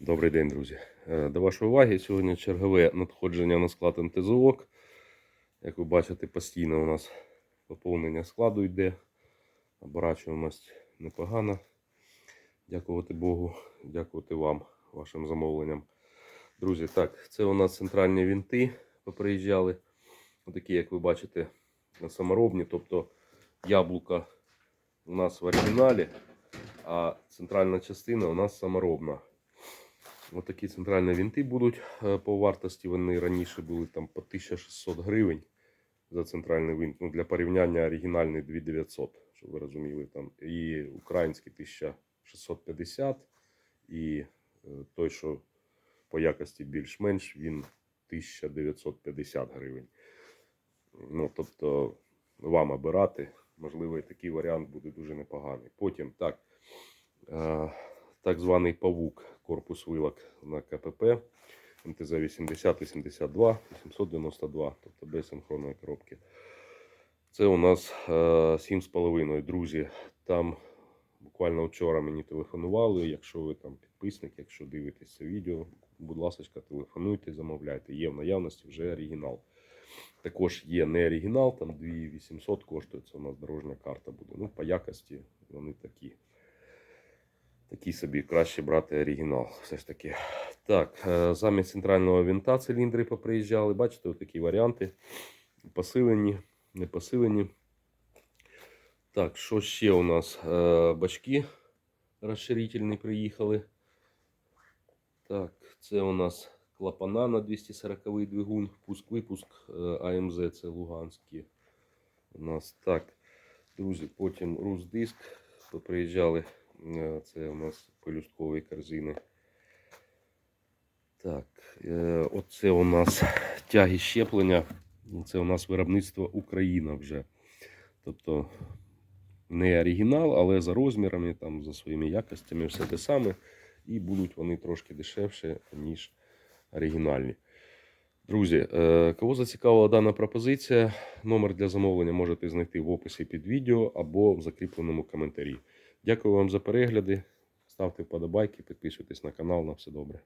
Добрий день, друзі. Е, До вашої уваги сьогодні чергове надходження на склад МТЗОК. Як ви бачите, постійно у нас поповнення складу йде. Оборачуємость непогано. Дякувати Богу, дякувати вам, вашим замовленням. Друзі, так, це у нас центральні вінти поприїжджали. Отакі, як ви бачите, саморобні. Тобто яблука у нас в оригіналі, а центральна частина у нас саморобна. Ось такі центральні вінти будуть е, по вартості. Вони раніше були там по 1600 гривень за центральний винт. Ну, для порівняння оригінальний 2900, щоб ви розуміли. Там. І український 1650, і е, той, що по якості більш-менш, він 1950 гривень. Ну, тобто, вам обирати, можливо, і такий варіант буде дуже непоганий. Потім так. Е, так званий павук, корпус вилок на КПП МТЗ 80 і 72, 892, тобто без синхронної коробки. Це у нас е, 7,5, друзі. Там буквально вчора мені телефонували. Якщо ви там підписник, якщо дивитесь це відео, будь ласка, телефонуйте, замовляйте. Є в наявності вже оригінал. Також є не оригінал, там 2800 коштує. Це у нас дорожня карта буде. Ну, по якості вони такі. Такий собі краще брати оригінал. Все ж таки. Так, е, замість центрального винта циліндри поприїжджали. Бачите, такі варіанти. Посилені, не посилені. Так, що ще у нас? Е, Бачки розширительні приїхали. Так, це у нас клапана на 240 двигун, пуск-випуск е, АМЗ, це Луганські. У нас так. Друзі, потім Русдиск приїжджали. Е, Це у нас пелюсткові корзини. Так, е, оце у нас тяги щеплення. Це у нас виробництво Україна вже. Тобто не оригінал, але за розмірами, там, за своїми якостями, все те саме. І будуть вони трошки дешевше, ніж оригінальні. Друзі, е, кого зацікавила дана пропозиція, номер для замовлення можете знайти в описі під відео або в закріпленому коментарі. Дякую вам за перегляди. Ставте вподобайки, підписуйтесь на канал. На все добре.